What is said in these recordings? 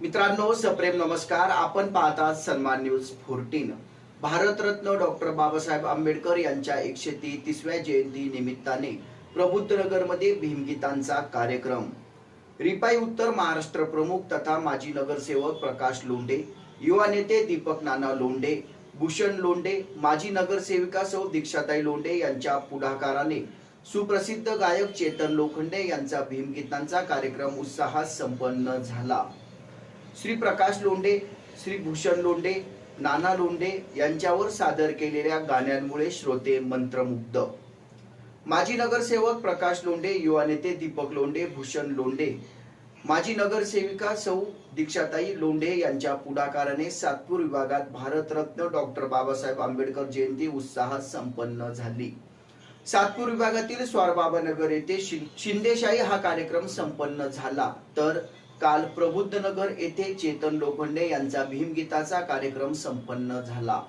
मित्रांनो सप्रेम नमस्कार. आपण पाहता Sanman news fourteen. Bharat Ratna doctor Babasaheb Ambedkar यांच्या एकशे तेहतीसव्या जयंती निमित्ताने प्रबुद्धनगरमध्ये भीमगीतांचा कार्यक्रम. रिपाई उत्तर महाराष्ट्र प्रमुख तथा माजी नगरसेवक प्रकाश लोंढे युवा नेते दीपक नाना लोंढे भूषण लोंढे माजी नगरसेविका सौ दीक्षाताई लोंढे यांच्या पुढाकाराने सुप्रसिद्ध गायक चेतन लोखंडे यांचा भीमगीतांचा कार्यक्रम उत्साहात संपन्न झाला. श्री प्रकाश लोंढे श्री भूषण लोंढे नाना लोंढे यांच्यावर सादर केलेल्या गाण्यांमुळे श्रोते मंत्रमुग्ध. माजी नगरसेवक प्रकाश लोंढे युवा नेते दीपक लोंढे भूषण लोंढे माजी नगरसेविका सौ दीक्षाताई लोंढे यांच्या पुढाकाराने सातपूर विभागात भारतरत्न डॉक्टर बाबासाहेब आंबेडकर जयंती उत्साहात संपन्न झाली. सातपूर विभागातील स्वारबाबानगर येथे शि- शिंदेशाही हा कार्यक्रम संपन्न झाला. तर काल प्रबुद्धनगर येथे चेतन लोखंडे यांचा भीमगीताचा कार्यक्रम संपन्न झाला.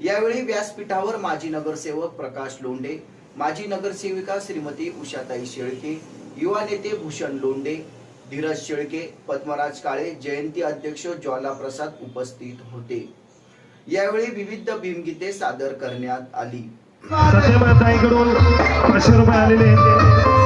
यावेळी व्यासपीठावर माजी नगरसेवक प्रकाश लोंढे माजी नगरसेविका श्रीमती उषाताई शेळके युवा नेते भूषण लोंढे धीरज शेळके पद्मराज काळे जयंती अध्यक्ष ज्वाला प्रसाद उपस्थित होते. यावेळी विविध भीमगीते सादर करण्यात आली. आलेले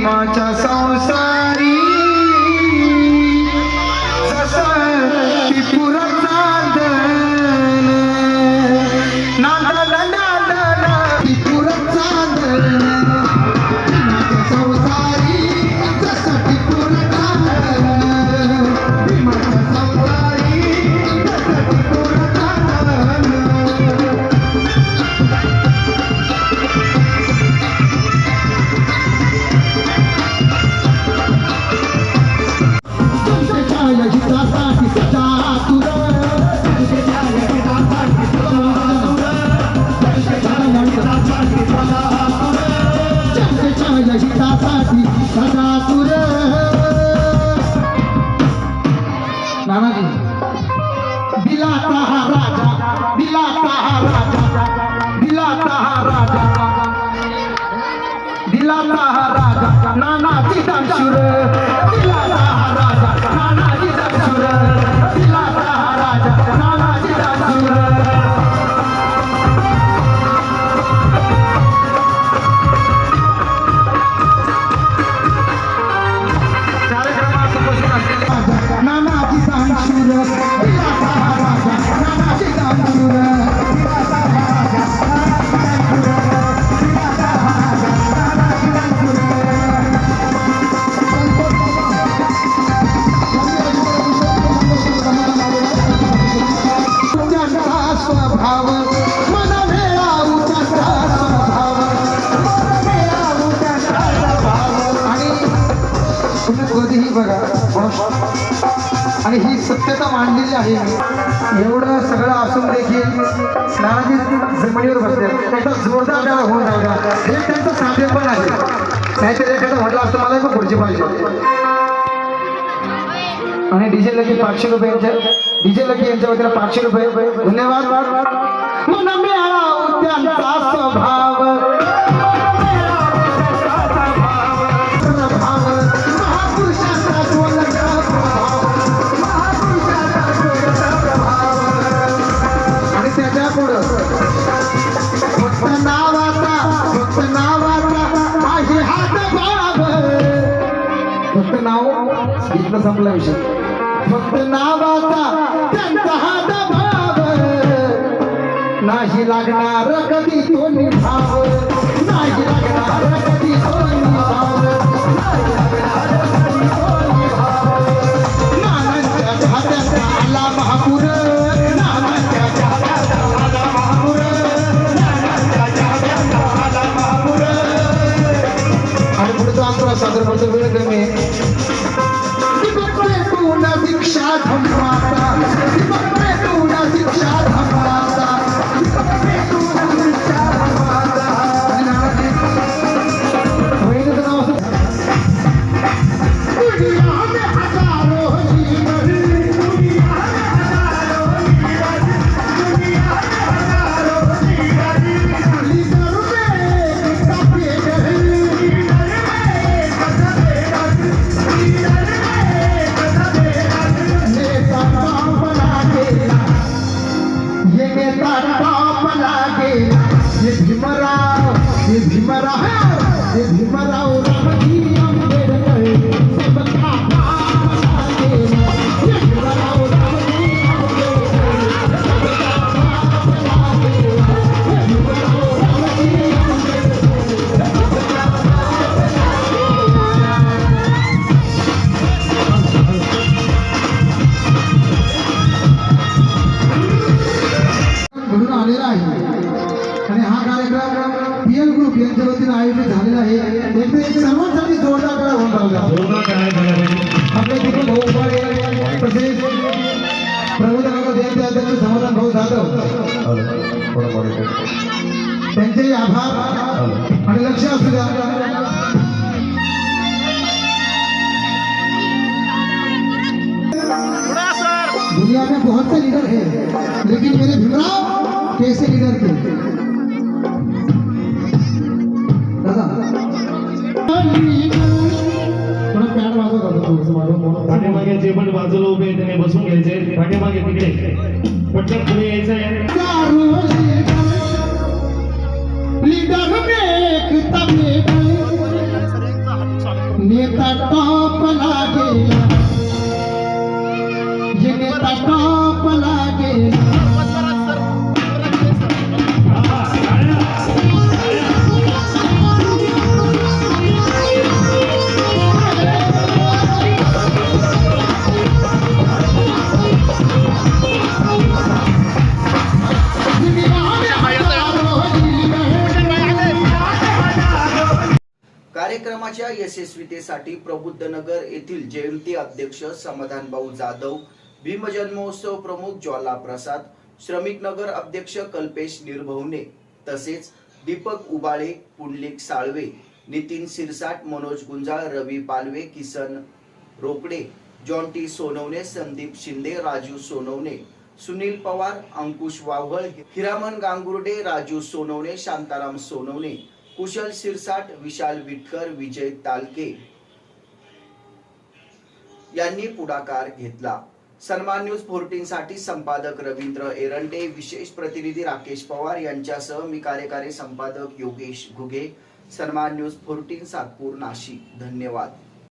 भीमाच्या हितासाठी सदा तुर नानाजी. दिलाता हा राजा दिलाता हा राजा दिलाता हा राजा. दिलाता हा राजा नानाजी दानशूर. दिलाता हा राजा नानाजी दानशूर. दिलाता हा राजा नानाजी दानशूर. संस्कृती कधीही बघा. आणि ही सत्यता मांडलेली आहे. एवढं सगळं असून देखील नाराजी जमिनीवर बसले. त्याचा जोरदार त्याला होऊन राहिला हे त्यांचं साध्य पण आहे. नाहीतर एखादं म्हटलं असतं मला पण खुर्ची पाहिजे आणि डीजे लकी पाचशे रुपये यांच्या डीजे लकी यांच्या वतीला पाचशे रुपये. धन्यवाद. मन स्वभाव इथलं संपला विषय. फक्त नावाचा त्यांचा हा दबाव. नाही लागणार कधी तो निभाव. नाही लागणार कधी तो निभाव. नाही लागणार कधी तो निभाव नानांच्या आला महापूर. नानांच्या आला महापूर नानांच्या आला महापूर. आणि पुढचा अंतरा सादर करतो वेळ कमी. आहे. पेटून अपने देखो, बहुत सारे प्रदेश प्रभु जगह का देश अध्यक्ष तो समाधान बहुत जाधव त्यांचे आभार आणि लक्ष असू द्या दुनिया में बहुत से लीडर हैं, लेकिन मेरे भीमराव, कैसे लीडर थे? पाठीमागे जे पण बाजूला उभे त्यांनी बसून घ्यायचे. पाठीमागे तिकडे. पटकन पुढे यायचं में नेता टॉप लागेला ये नेता टॉप लागेला यशस्वीतेसाठी प्रबुद्धनगर येथील जयंती अध्यक्ष समाधान भाऊ जाधव भीमजन्मोत्सव प्रमुख ज्वाला प्रसाद श्रमिक नगर अध्यक्ष कल्पेश निर्भवने तसेच दीपक उबाळे पुंडलिक साळवे नितीन सिरसाट मनोज गुंजाळ रवी पालवे किसन रोकडे जॉन्टी सोनवणे संदीप शिंदे राजू सोनवणे सुनील पवार अंकुश वावळ हिरामन गांगुर्डे राजू सोनवणे शांताराम सोनवणे कुशल शिरसाट विशाल विटकर विजय तालके यांनी पुढाकार घेतला. सन्मान न्यूज फोर्टीन साठी संपादक रवींद्र एरंडे विशेष प्रतिनिधी राकेश पवार यांच्यासह मी कार्यकारी संपादक योगेश घुगे. सन्मान न्यूज फोर्टीन सातपूर नाशिक. धन्यवाद.